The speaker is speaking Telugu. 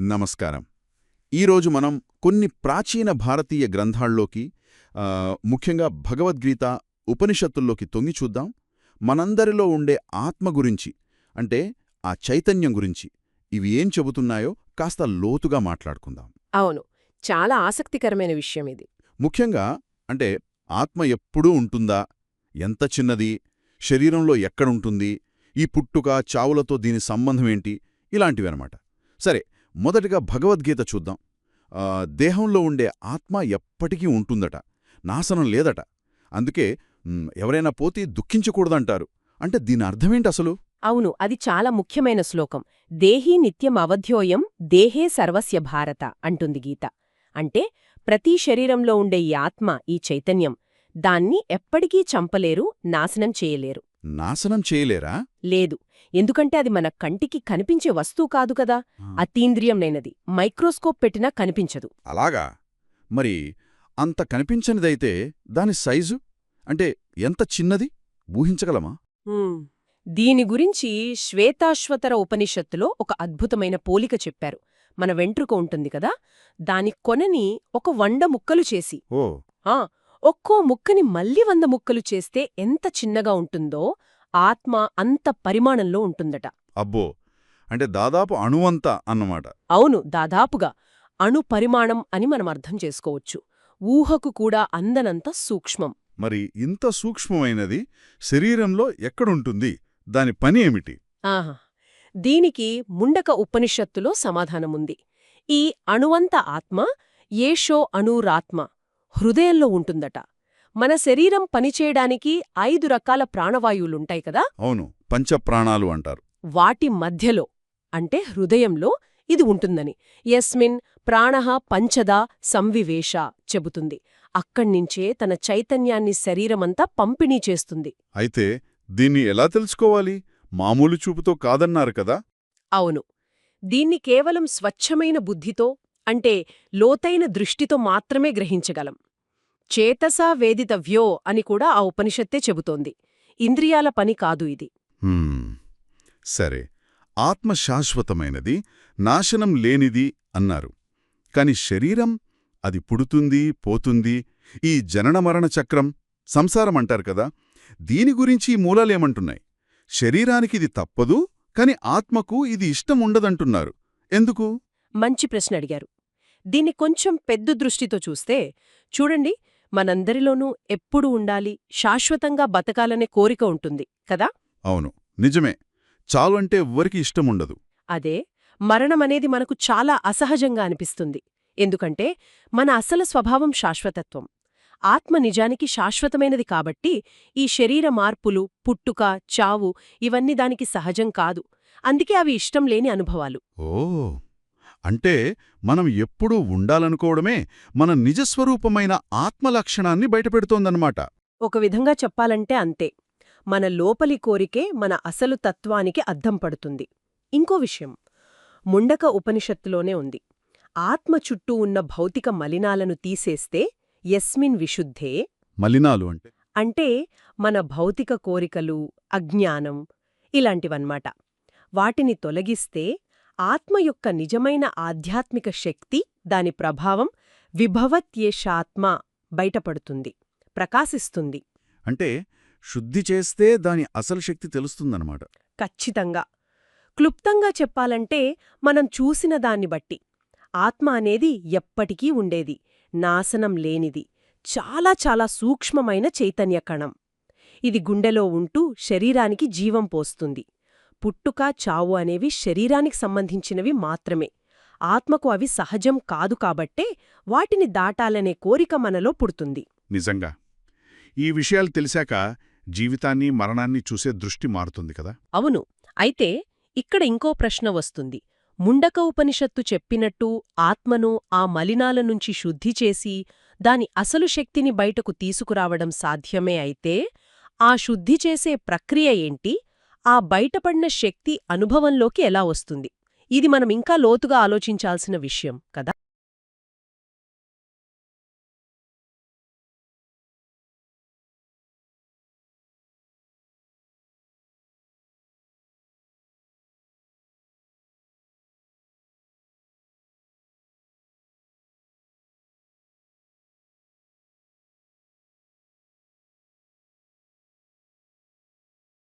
నమస్కారం. ఈరోజు మనం కొన్ని ప్రాచీన భారతీయ గ్రంథాల్లోకి ముఖ్యంగా భగవద్గీత ఉపనిషత్తుల్లోకి తొంగి చూద్దాం. మనందరిలో ఉండే ఆత్మ గురించి అంటే ఆ చైతన్యం గురించి ఇవి ఏం చెబుతున్నాయో కాస్త లోతుగా మాట్లాడుకుందాం. అవును. చాలా ఆసక్తికరమైన విషయం ఇది. ముఖ్యంగా అంటే ఆత్మ ఎప్పుడూ ఉంటుందా? ఎంత చిన్నది? శరీరంలో ఎక్కడుంటుంది ఈ పుట్టుక చావులతో దీని సంబంధమేంటి ఇలాంటివన్నమాట. సరే మొదటగా భగవద్గీత చూద్దాం. దేహంలో ఉండే ఆత్మ ఎప్పటికీ ఉంటుందట. నాశనం లేదట. అందుకే ఎవరైనా పోతే దుఃఖించకూడదంటారు. అంటే దీని అర్థమేంటి అసలు? అవును అది చాలా ముఖ్యమైన శ్లోకం. దేహీ నిత్యం అవధ్యోయం దేహే సర్వస్య భారత అంటుంది గీత. అంటే ప్రతి శరీరంలో ఉండే ఈ ఆత్మ ఈ చైతన్యం దాన్ని ఎప్పటికీ చంపలేరు నాశనం చేయలేరు. నాశనం చేయలేరా? లేదు. ఎందుకంటే అది మన కంటికి కనిపించే వస్తువు కాదు కదా. అతీంద్రియంనైనది. మైక్రోస్కోప్ పెట్టినా కనిపించదు. అలాగా? మరి అంత కనిపించనిదైతే దాని సైజు? అంటే ఎంత చిన్నది? ఊహించగలమా? దీని గురించి శ్వేతాశ్వతర ఉపనిషత్తులో ఒక అద్భుతమైన పోలిక చెప్పారు. మన వెంట్రుక ఉంటుంది కదా. దాని కొనని ఒక వంద ముక్కలు చేసి. ఓ. ఆ ఒక్కో ముక్కని మళ్ళీ వంద ముక్కలు చేస్తే ఎంత చిన్నగా ఉంటుందో ఆత్మ అంత పరిమాణంలో ఉంటుందట. అబ్బో! అంటే దాదాపు అణువంతా అన్నమాట. అవును దాదాపుగా అణు పరిమాణం అని మనం అర్థం చేసుకోవచ్చు. ఊహకు కూడా అందనంత సూక్ష్మం. మరి ఇంత సూక్ష్మమైనది శరీరంలో ఎక్కడుంటుంది? దాని పని ఏమిటి? ఆహా! దీనికి ముండక ఉపనిషత్తులో సమాధానముంది. ఈ అణువంత ఆత్మ ఏషో అణురాత్మ హృదయంలో ఉంటుందట. మన శరీరం పనిచేయడానికి ఐదు రకాల ప్రాణవాయువులుంటాయి కదా? అవును పంచప్రాణాలు అంటారు. వాటి మధ్యలో అంటే హృదయంలో ఇది ఉంటుందని. యస్మిన్ ప్రాణః పంచదా సంవివేశ చెబుతుంది. అక్కడ్నించే తన చైతన్యాన్ని శరీరమంతా పంపిణీ చేస్తుంది. అయితే దీన్ని ఎలా తెలుసుకోవాలి? మామూలు చూపుతో కాదన్నారు కదా? అవును. దీన్ని కేవలం స్వచ్ఛమైన బుద్ధితో అంటే లోతైన దృష్టితో మాత్రమే గ్రహించగలం. చేతసా వేదితవ్యో అని కూడా ఆ ఉపనిషత్తే చెబుతోంది. ఇంద్రియాల పని కాదు ఇది. సరే. ఆత్మ శాశ్వతమైనది నాశనం లేనిది అన్నారు. కాని శరీరం అది పుడుతుంది పోతుంది. ఈ జననమరణ చక్రం సంసారం అంటారు కదా దీని గురించి మూలాలేమంటున్నాయి. శరీరానికి ఇది తప్పదు కాని ఆత్మకు ఇది ఇష్టం ఉండదంటున్నారు. ఎందుకు? మంచి ప్రశ్న అడిగారు. దీన్ని కొంచెం పెద్ద దృష్టితో చూస్తే చూడండి మనందరిలోనూ ఎప్పుడు ఉండాలి శాశ్వతంగా బతకాలనే కోరిక ఉంటుంది కదా? అవును. నిజమే. చాలు అంటే ఎవ్వరికి ఇష్టముండదు అదే మరణమనేది మనకు చాలా అసహజంగా అనిపిస్తుంది. ఎందుకంటే మన అసలు స్వభావం శాశ్వతత్వం. ఆత్మ నిజానికి శాశ్వతమైనది కాబట్టి ఈ శరీర మార్పులు పుట్టుక చావు ఇవన్నీ దానికి సహజం కాదు. అందుకే అవి ఇష్టం లేని అనుభవాలు. ఓ! అంటే మనం ఎప్పుడూ ఉండాలనుకోవడమే మన నిజస్వరూపమైన ఆత్మలక్షణాన్ని బయటపెడుతోందన్నమాట. ఒక విధంగా చెప్పాలంటే అంతే. మన లోపలి కోరికే మన అసలు తత్వానికి అద్దం పడుతుంది. ఇంకో విషయం. ముండక ఉపనిషత్తులోనే ఉంది. ఆత్మ చుట్టూ ఉన్న భౌతిక మలినాలను తీసేస్తే యస్మిన్ విశుద్ధే. మలినాలు అంటే? అంటే మన భౌతిక కోరికలు అజ్ఞానం ఇలాంటివన్నమాట. వాటిని తొలగిస్తే ఆత్మ యొక్క నిజమైన ఆధ్యాత్మిక శక్తి దాని ప్రభావం విభవత్యేషాత్మ బయటపడుతుంది ప్రకాశిస్తుంది. అంటే శుద్ధి చేస్తే దాని అసలు శక్తి తెలుస్తుందన్నమాట. ఖచ్చితంగా. క్లుప్తంగా చెప్పాలంటే మనం చూసిన దాన్ని బట్టి ఆత్మ అనేది ఎప్పటికీ ఉండేది నాశనం లేనిది చాలా చాలా సూక్ష్మమైన చైతన్య కణం ఇది గుండెలో ఉంటూ శరీరానికి జీవం పోస్తుంది. పుట్టుక చావు అనేవి శరీరానికి సంబంధించినవి మాత్రమే. ఆత్మకు అవి సహజం కాదు కాబట్టే వాటిని దాటాలనే కోరిక మనలో పుడుతుంది. నిజంగా. ఈ విషయాలు తెలిసాక జీవితాన్ని మరణాన్ని చూసే దృష్టి మారుతుంది కదా? అవును. అయితే ఇక్కడ ఇంకో ప్రశ్న వస్తుంది. ముండక ఉపనిషత్తు చెప్పినట్టు ఆత్మను ఆ మలినాల నుంచి శుద్ధి చేసి దాని అసలు శక్తిని బయటకు తీసుకురావడం సాధ్యమే అయితే ఆ శుద్ధి చేసే ప్రక్రియ ఏంటి? ఆ బయటపడిన శక్తి అనుభవంలోకి ఎలా వస్తుంది? ఇది మనం ఇంకా లోతుగా ఆలోచించాల్సిన విషయం కదా?